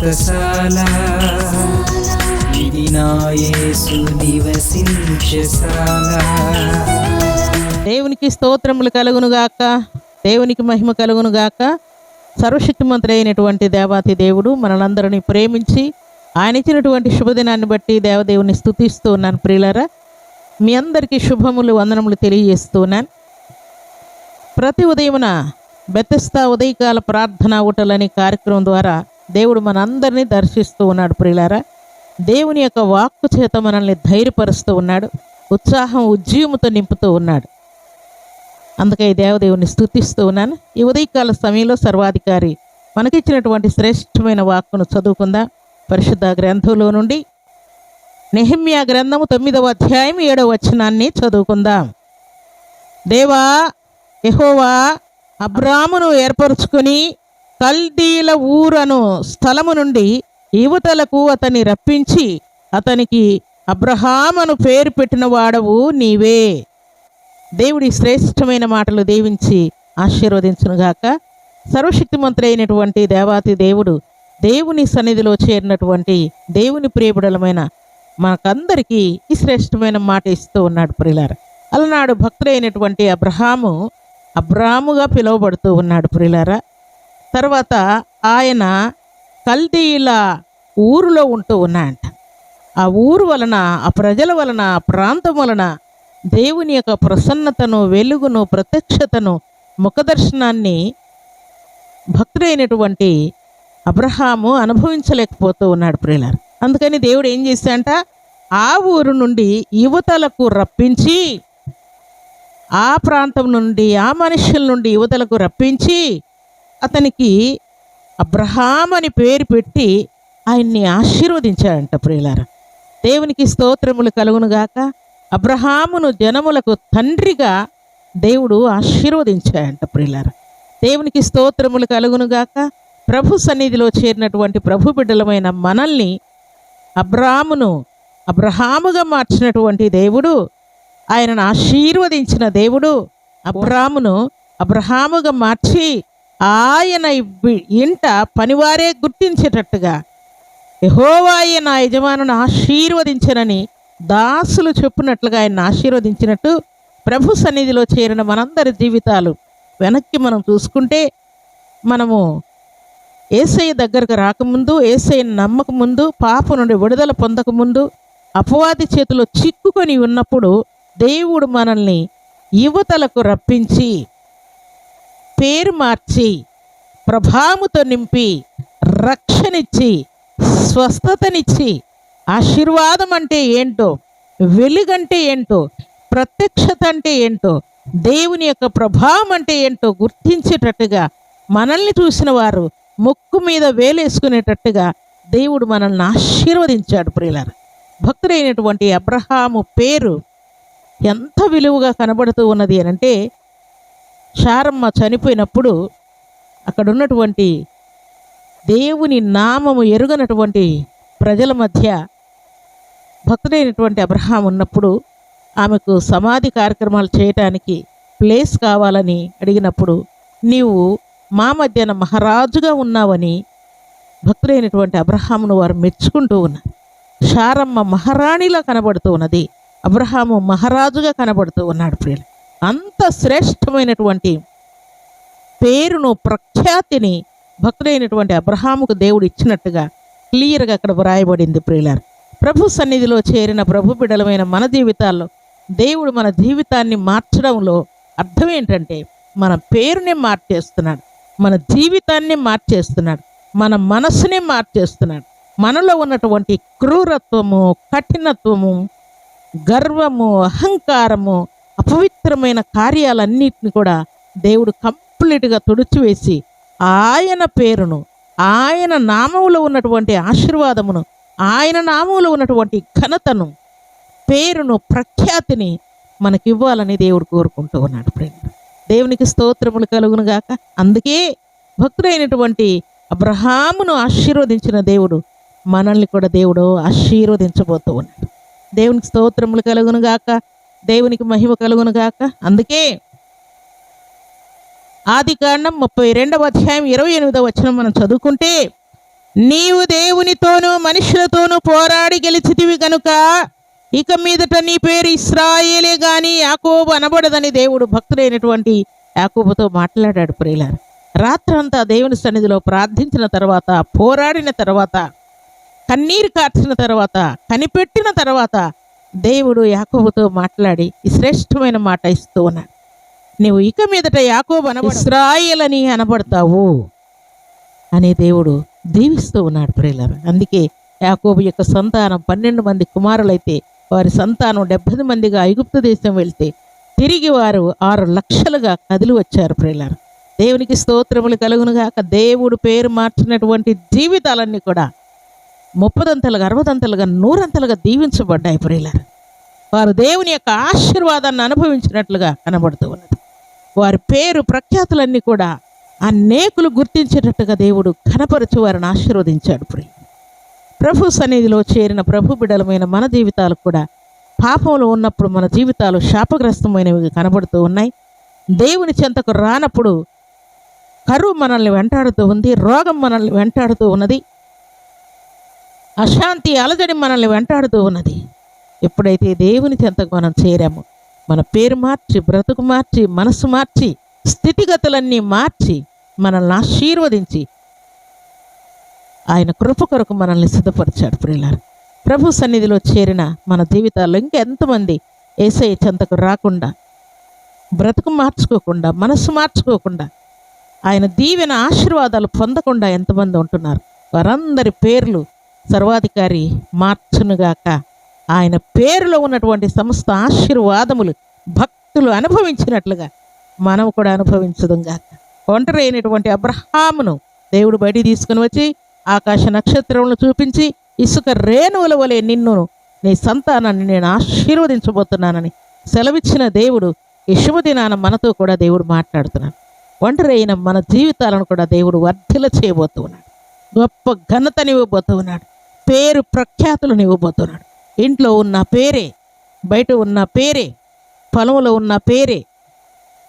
వ్రతశాల ఇది నివసించశాల దేవునికి స్తోత్రములు కలుగును గాక. దేవునికి మహిమ కలుగును గాక. సర్వశక్తిమంతుడు అయినటువంటి దేవాతి దేవుడు మనలందరినీ ప్రేమించి ఆయన ఇచ్చినటువంటి శుభదినాన్ని బట్టి దేవదేవుని స్థుతిస్తూ ఉన్నాను ప్రియులరా. మీ అందరికీ శుభములు వందనములు తెలియజేస్తూ ఉన్నాను. ప్రతి ఉదయమున బెతస్తా ఉదయకాల ప్రార్థన ఊటలని కార్యక్రమం ద్వారా దేవుడు మనందరినీ దర్శిస్తూ ఉన్నాడు ప్రియులారా. దేవుని యొక్క వాక్కు చేత మనల్ని ధైర్యపరుస్తూ ఉన్నాడు. ఉత్సాహం ఉజ్జీవముతో నింపుతూ ఉన్నాడు. అందుకే దేవదేవుని స్థుతిస్తూ ఉన్నాను. ఈ ఉదయకాల సమయంలో సర్వాధికారి మనకిచ్చినటువంటి శ్రేష్టమైన వాక్కును చదువుకుందాం. పరిశుద్ధ గ్రంథంలో నుండి నెహిమ్యా గ్రంథము తొమ్మిదవ అధ్యాయం ఏడవ వచనాన్ని చదువుకుందాం. దేవా ఎహోవా అబ్రామును ఏర్పరచుకొని కల్దీల ఊరను స్థలము నుండి యువతలకు అతన్ని రప్పించి అతనికి అబ్రహామను పేరు పెట్టిన వాడవు నీవే. దేవుడి శ్రేష్టమైన మాటలు దీవించి ఆశీర్వదించునుగాక. సర్వశక్తిమంతుడైనటువంటి దేవాతి దేవుడు దేవుని సన్నిధిలో చేరినటువంటి దేవుని ప్రియబుడలమైన మనకందరికీ ఈ శ్రేష్టమైన మాట ఇస్తూ ఉన్నాడు ప్రిలార అలనాడు భక్తుడైనటువంటి అబ్రహాము అబ్రాముగా పిలువబడుతూ ఉన్నాడు ప్రిలార తర్వాత ఆయన కల్దీయుల ఊరులో ఉంటూ ఉన్నాయంట ఆ ఊరు వలన ఆ ప్రజల వలన ఆ ప్రాంతం వలన దేవుని యొక్క ప్రసన్నతను వెలుగును ప్రత్యక్షతను ముఖదర్శనాన్ని భక్తుడైనటువంటి అబ్రహాము అనుభవించలేకపోతూ ఉన్నాడు ప్రియులారు. అందుకని దేవుడు ఏం చేశాడంట? ఆ ఊరు నుండి యువతలకు రప్పించి ఆ ప్రాంతం నుండి ఆ మనుషుల నుండి యువతలకు రప్పించి అతనికి అబ్రహాం అని పేరు పెట్టి ఆయన్ని ఆశీర్వదించాడంట ప్రియులారా. దేవునికి స్తోత్రములు కలుగునుగాక. అబ్రహామును జనములకు తండ్రిగా దేవుడు ఆశీర్వదించాడంట ప్రియులార. దేవునికి స్తోత్రములు కలుగునుగాక. ప్రభు సన్నిధిలో చేరినటువంటి ప్రభు బిడ్డలమైన మనల్ని అబ్రామును అబ్రహాముగా మార్చినటువంటి దేవుడు ఆయనను ఆశీర్వదించిన దేవుడు అబ్రామును అబ్రహాముగా మార్చి ఆయన ఇంట పనివారే గుర్తించేటట్టుగా యహోవాయ నా యజమానును ఆశీర్వదించనని దాసులు చెప్పినట్లుగా ఆయన ఆశీర్వదించినట్టు ప్రభు సన్నిధిలో చేరిన మనందరి జీవితాలు. వెనక్కి మనం చూసుకుంటే మనము ఏసయ్య దగ్గరకు రాకముందు ఏసయ్య నమ్మక ముందు పాప నుండి విడుదల పొందకముందు అపవాది చేతిలో చిక్కుకొని ఉన్నప్పుడు దేవుడు మనల్ని యువతలకు రప్పించి పేరు మార్చి ప్రభాముతో నింపి రక్షణిచ్చి స్వస్థతనిచ్చి ఆశీర్వాదం అంటే ఏంటో వెలుగంటే ఏంటో ప్రత్యక్షత అంటే ఏంటో దేవుని యొక్క ప్రభావం అంటే ఏంటో గుర్తించేటట్టుగా మనల్ని చూసిన వారు ముక్కు మీద వేలేసుకునేటట్టుగా దేవుడు మనల్ని ఆశీర్వదించాడు ప్రియులారు. భక్తుడైనటువంటి అబ్రహాము పేరు ఎంత విలువగా కనబడుతూ ఉన్నది అని అంటే శారమ్మ చనిపోయినప్పుడు అక్కడ ఉన్నటువంటి దేవుని నామము ఎరుగనటువంటి ప్రజల మధ్య భక్తుడైనటువంటి అబ్రహాం ఉన్నప్పుడు ఆమెకు సమాధి కార్యక్రమాలు చేయటానికి ప్లేస్ కావాలని అడిగినప్పుడు నీవు మా మధ్యన మహారాజుగా ఉన్నావని భక్తుడైనటువంటి అబ్రహామును వారు మెచ్చుకుంటూ ఉన్నారు. శారమ్మ మహారాణిలా కనబడుతూ ఉన్నది. అబ్రహాము మహారాజుగా కనబడుతూ ఉన్నాడు ప్రియులు అంత శ్రేష్టమైనటువంటి పేరును ప్రఖ్యాతిని భక్తుడైనటువంటి అబ్రహాముకు దేవుడు ఇచ్చినట్టుగా క్లియర్గా అక్కడ వ్రాయబడింది ప్రియులారు. ప్రభు సన్నిధిలో చేరిన ప్రభు బిడలమైన మన జీవితాల్లో దేవుడు మన జీవితాన్ని మార్చడంలో అర్థం ఏంటంటే మన పేరుని మార్చేస్తున్నాడు మన జీవితాన్ని మార్చేస్తున్నాడు మన మనసునే మార్చేస్తున్నాడు. మనలో ఉన్నటువంటి క్రూరత్వము కఠినత్వము గర్వము అహంకారము అపవిత్రమైన కార్యాలన్నిటిని కూడా దేవుడు కంప్లీట్గా తుడిచివేసి ఆయన పేరును ఆయన నామములో ఉన్నటువంటి ఆశీర్వాదమును ఆయన నామములో ఉన్నటువంటి ఘనతను పేరును ప్రఖ్యాతిని మనకివ్వాలని దేవుడు కోరుకుంటూ ఉన్నాడు ఫ్రెండ్ దేవునికి స్తోత్రములు కలుగును గాక. అందుకే భక్తుడైనటువంటి అబ్రహామును ఆశీర్వదించిన దేవుడు మనల్ని కూడా దేవుడు ఆశీర్వదించబోతూ ఉన్నాడు. దేవునికి స్తోత్రములు కలుగును గాక. దేవునికి మహిమ కలుగును గాక. అందుకే ఆది కాండం ముప్పై రెండవ అధ్యాయం ఇరవై ఎనిమిదవ వచనం మనం చదువుకుంటే నీవు దేవునితోనూ మనుషులతోనూ పోరాడి గెలిచితివి గనుక ఇక మీదట నీ పేరు ఇస్రాయేలే గాని యాకోబు అనబడదని దేవుడు భక్తుడైనటువంటి యాకోబుతో మాట్లాడాడు ప్రియులారు. రాత్రంతా దేవుని సన్నిధిలో ప్రార్థించిన తర్వాత పోరాడిన తర్వాత కన్నీరు కార్చిన తర్వాత కనిపెట్టిన తర్వాత దేవుడు యాకోబుతో మాట్లాడి శ్రేష్టమైన మాట ఇస్తూ ఉన్నాడు. నీవు ఇక మీదట యాకోబు అనబడ ఇస్రాయేల్ అని అనబడతావు అని దేవుడు దీవిస్తూ ఉన్నాడు ప్రియులారు. అందుకే యాకోబు యొక్క సంతానం పన్నెండు మంది కుమారులైతే వారి సంతానం డెబ్బై మందిగా ఐగుప్తు దేశం వెళ్తే తిరిగి వారు ఆరు లక్షలుగా కదిలి వచ్చారు ప్రియులారు. దేవునికి స్తోత్రములు కలుగునుగాక. దేవుడు పేరు మార్చినటువంటి జీవితాలన్నీ కూడా ముప్పదంతలుగా అరవదంతలుగా నూరంతలుగా దీవించబడ్డాయి ప్రియులారు. వారు దేవుని యొక్క ఆశీర్వాదాన్ని అనుభవించినట్లుగా కనబడుతూ ఉన్నది. వారి పేరు ప్రఖ్యాతులన్నీ కూడా అనేకులు గుర్తించేటట్టుగా దేవుడు కనపరచు వారిని ఆశీర్వదించాడు ప్రియ ప్రభు సన్నిధిలో చేరిన ప్రభు బిడలమైన మన జీవితాలు కూడా పాపంలో ఉన్నప్పుడు మన జీవితాలు శాపగ్రస్తమైనవి కనబడుతూ ఉన్నాయి. దేవుని చెంతకు రానప్పుడు కరువు మనల్ని వెంటాడుతూ ఉంది రోగం మనల్ని వెంటాడుతూ ఉన్నది. అశాంతి అలజడి మనల్ని వెంటాడుతూ ఉన్నది. ఎప్పుడైతే దేవుని చెంతకు మనం చేరామో మన పేరు మార్చి బ్రతుకు మార్చి మనసు మార్చి స్థితిగతులన్నీ మార్చి మనల్ని ఆశీర్వదించి ఆయన కృప కొరకు మనల్ని సిద్ధపరిచాడు ప్రియులారు. ప్రభు సన్నిధిలో చేరిన మన జీవితాల్లో ఇంకెంతమంది ఏసఐ చెంతకు రాకుండా బ్రతుకు మార్చుకోకుండా మనసు మార్చుకోకుండా ఆయన దీవెన ఆశీర్వాదాలు పొందకుండా ఎంతమంది ఉంటున్నారు. వారందరి పేర్లు సర్వాధికారి మార్చునుగాక ఆయన పేరులో ఉన్నటువంటి సమస్త ఆశీర్వాదములు భక్తులు అనుభవించినట్లుగా మనం కూడా అనుభవించదుం గాక. ఒంటరి అయినటువంటి అబ్రహామును దేవుడు బయటికి తీసుకుని వచ్చి ఆకాశ నక్షత్రములను చూపించి ఇసుక రేణువుల వలె నిన్ను నీ సంతానాన్ని నేను ఆశీర్వదించబోతున్నానని సెలవిచ్చిన దేవుడు ఈ శుభదినాన మనతో కూడా దేవుడు మాట్లాడుతున్నాడు. ఒంటరి అయిన మన జీవితాలను కూడా దేవుడు వర్ధిల చేయబోతూ ఉన్నాడు. గొప్ప ఘనతనివ్వబోతూ ఉన్నాడు. పేరు ప్రఖ్యాతులను ఇవ్వబోతున్నాడు ఇంట్లో ఉన్న పేరే బయట ఉన్న పేరే పొలంలో ఉన్న పేరే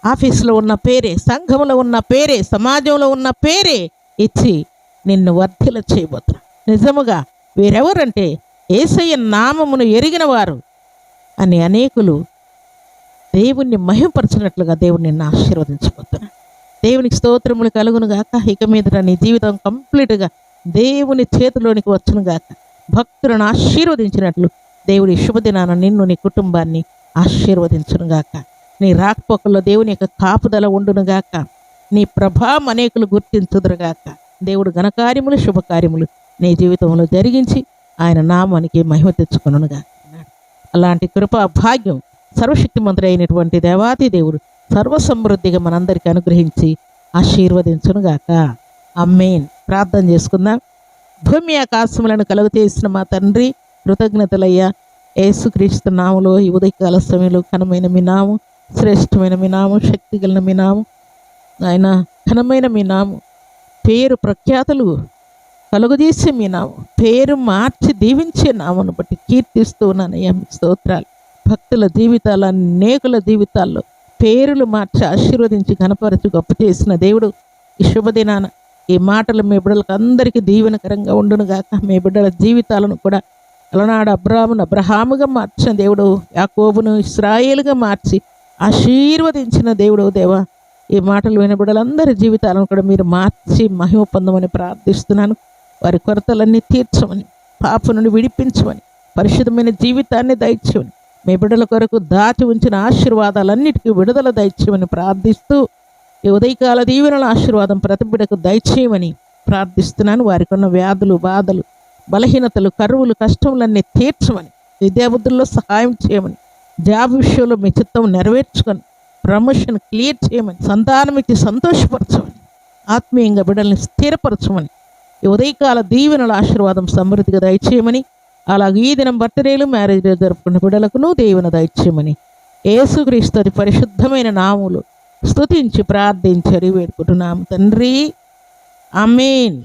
ఆఫీసులో ఉన్న పేరే సంఘంలో ఉన్న పేరే సమాజంలో ఉన్న పేరే ఇచ్చి నిన్ను వర్ధిల చేయబోతున్నాడు. నిజముగా వీరెవరంటే ఏసయ్య నామమును ఎరిగిన వారు అని అనేకులు దేవుణ్ణి మహింపరచినట్లుగా దేవుణ్ణి నిన్ను ఆశీర్వదించబోతున్నాడు. దేవునికి స్తోత్రములు కలుగునుగాక. ఇక మీద నీ జీవితం కంప్లీట్గా దేవుని చేతిలోనికి వచ్చును గాక. భక్తులను ఆశీర్వదించినట్లు దేవుడి శుభదినాన నిన్ను నీ కుటుంబాన్ని ఆశీర్వదించును గాక. నీ రాకపోకల్లో దేవుని యొక్క కాపుదల ఉండును గాక. నీ ప్రభావం అనేకులు గుర్తించుదురుగాక దేవుడు ఘనకార్యములు శుభకార్యములు నీ జీవితంలో జరిగించి ఆయన నామానికి మహిమ తెచ్చుకొనుగా అలాంటి కృపా భాగ్యం సర్వశక్తిమంతుడు అయినటువంటి దేవాతి దేవుడు సర్వసమృద్ధిగా మనందరికీ అనుగ్రహించి ఆశీర్వదించునుగాక అమ్మేన్ ప్రార్థన చేసుకుందాం. భూమి ఆకాశములను కలుగజేసిన మా తండ్రి కృతజ్ఞతలయ్యా. యేసుక్రీస్తు నాములో ఈ ఉదయకాల సమయంలో ఘనమైన మీ నాము శ్రేష్టమైన మీ నాము శక్తి కలిగిన మీ నాము. ఆయన ఘనమైన మీ నాము. పేరు ప్రఖ్యాతులు కలుగజేసే మీ నాము. పేరు మార్చి దీవించే నామను బట్టి కీర్తిస్తూ ఉన్నానయ్యా మీ స్తోత్రాలు. భక్తుల జీవితాల అనేకుల జీవితాల్లో పేరులు మార్చి ఆశీర్వదించి ఘనపరచు గొప్ప చేసిన దేవుడు. ఈ శుభదినాన ఈ మాటలు మీ బిడ్డలకు అందరికీ దీవెనకరంగా ఉండునుగాక. మీ బిడ్డల జీవితాలను కూడా అలనాడు అబ్రామును అబ్రహాముగా మార్చిన దేవుడు యాకోబును ఇస్రాయేలుగా మార్చి ఆశీర్వదించిన దేవుడు దేవా. ఈ మాటలు విన బిడ్డలందరి జీవితాలను కూడా మీరు మార్చి మహిమ పొందమని ప్రార్థిస్తున్నాను. వారి కొరతలన్నీ తీర్చమని పాప నుండి విడిపించమని పరిశుద్ధమైన జీవితాన్ని దయచేయమని మీ బిడ్డల కొరకు దాచి ఉంచిన ఆశీర్వాదాలన్నిటికీ విడుదల దయచేయమని ప్రార్థిస్తూ ఈ ఉదయకాల దీవెనల ఆశీర్వాదం ప్రతి బిడకు దయచేయమని ప్రార్థిస్తున్నాను. వారికి ఉన్న వ్యాధులు బాధలు బలహీనతలు కరువులు కష్టములన్నీ తీర్చమని విద్యాబుద్ధుల్లో సహాయం చేయమని జాబ్ విషయంలో మీ చిత్తం నెరవేర్చుకొని ప్రమోషన్ క్లియర్ చేయమని సంతానం ఇచ్చి సంతోషపరచమని ఆత్మీయంగా బిడ్డల్ని స్థిరపరచమని ఈ ఉదయకాల దీవెనల ఆశీర్వాదం సమృద్ధిగా దయచేయమని అలాగే ఈ దినం బర్త్డేలు మ్యారేజ్ డే జరుపుకున్న బిడ్డలకును దేవుని దయచేయమని యేసుక్రీస్తు అతి పరిశుద్ధమైన నాములు స్తుతించి ప్రార్థించి అడిగి వేడుకుంటున్నాము. తండ్రి అమీన్